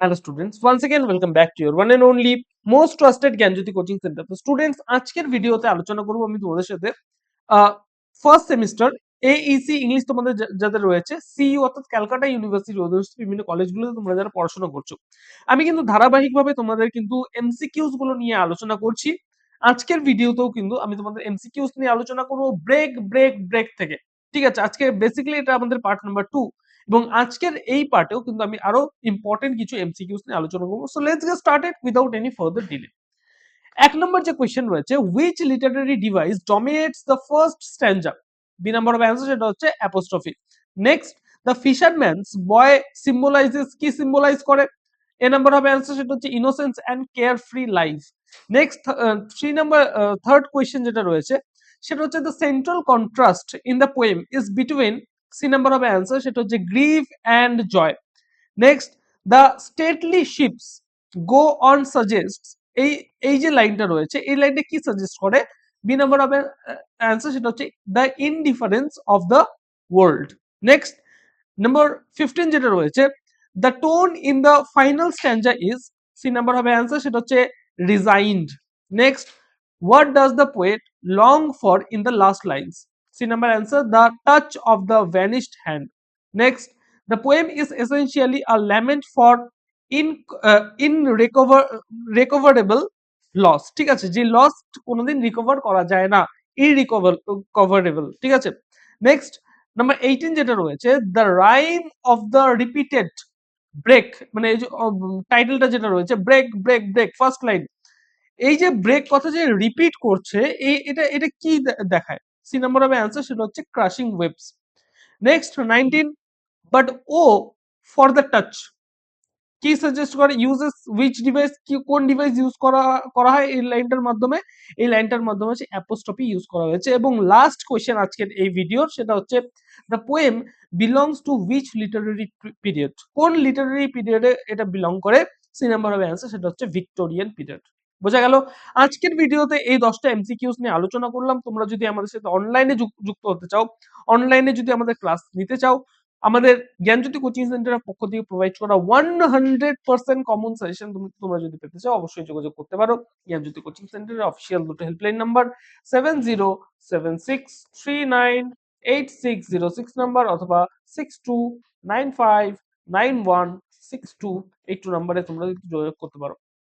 hello students once again welcome back to your one and only most trusted Gyanjyoti coaching centre তো students আজকের ভিডিওতে আলোচনা করব আমি তোমাদের সাথে ফার্স্ট সেমিস্টার এইসি ইংলিশ তোমাদের যা- যাদের রয়েছে সিইউ অর্থাৎ ক্যালকাটা ইউনিভার্সিটি অধীনস্থ বিভিন্ন কলেজগুলোতে তোমরা যারা পড়াশোনা করছো আমি কিন্তু ধারাবাহিকভাবে তোমাদের কিন্তু এমসিকিউস গুলো নিয়ে আলোচনা করছি আজকের ভিডিওতেও কিন্তু আমি তোমাদের এমসিকিউস নিয়ে আলোচনা করবো ব্রেক ব্রেক ব্রেক থেকে ঠিক আছে আজকে বেসিক্যালি এটা আমাদের পার্ট নাম্বার টু এবং আজকের এই পার্টেও কিন্তু আমি আরও ইম্পর্টেন্ট কিছু এমসিকিউস নিয়ে আলোচনা করব। So let's get started without any further delay এক নম্বর যে কোয়েশ্চেন রয়েছে which literary device dominates the first stanza B number of answer সেটা হচ্ছে apostrophe next the fisherman's boy symbolises কি সিম্বলাইজ করে? এ নাম্বার অফ অ্যান্সার সেটা হচ্ছে innocence and care free life next three number third question যেটা রয়েছে, সেটা হচ্ছে the central contrast in the poem is between C number of answer, সেটা হচ্ছে grief and joy. Next, the stately ships go on suggest এই এই যে লাইনটা রয়েছে, এই লাইনটা কি সাজেস্ট করে? বি নাম্বার অফ অ্যান্সার, সেটা হচ্ছে the indifference of the world. Next, number fifteen যেটা রয়েছে, the tone in the final stanza is, C number হবে অ্যান্সার, সেটা হচ্ছে resigned. Next, what does the poet long for in the last lines? C number answer the touch of the vanished hand next the poem is essentially a lament for in in recover recoverable loss ঠিক আছে? যে loss কোনোদিন recover করা যায় না কভারেবল ঠিক আছে? Next number eighteen যেটা রয়েছে the rhyme of the repeated break মানে এই যে টাইটেলটা যেটা রয়েছে break break break first line এই যে ব্রেক কথা যে রিপিট করছে এই এটা এটা কি দেখায়? সি নাম্বার হবে অ্যান্সার সেটা হচ্ছে crashing waves. Next, nineteen, but O for the touch. কি সাজেস্ট করে? ইউজেস উইচ ডিভাইস কি, কোন ডিভাইস ইউজ করা করা হয়? এই লাইনটার মাধ্যমে, এই লাইনটার মাধ্যমে হচ্ছে অ্যাপোস্টপি ইউজ করা হয়েছে। এবং লাস্ট কোয়েশ্চেন আজকের এই ভিডিওর সেটা হচ্ছে the poem belongs to which literary period কোন লিটারারি পিরিয়ডে এটা বিলং করে? সি নাম্বার হবে অ্যান্সার সেটা হচ্ছে ভিক্টোরিয়ান পিরিয়ড। বোঝা গেল? আজকের ভিডিওতে এই দশটা এমসিকিউস নিয়ে আলোচনা করলাম। তোমরা যদি আমাদের সাথে অনলাইনে যুক্ত হতে চাও অনলাইনে যদি আমাদের ক্লাস নিতে চাও, আমাদের জ্ঞানজ্যোতি কোচিং সেন্টারের পক্ষ থেকে প্রোভাইড করা one hundred percent common suggestion তোমরা যদি পেতে চাও, অবশ্যই যোগাযোগ করতে পারো। জ্ঞানজ্যোতি কোচিং সেন্টারের অফিসিয়াল দুটো helpline number seven zero seven six three nine eight six zero six number অথবা six two nine five nine one six two এই টু নাম্বারে তোমরা যোগাযোগ করতে পারো।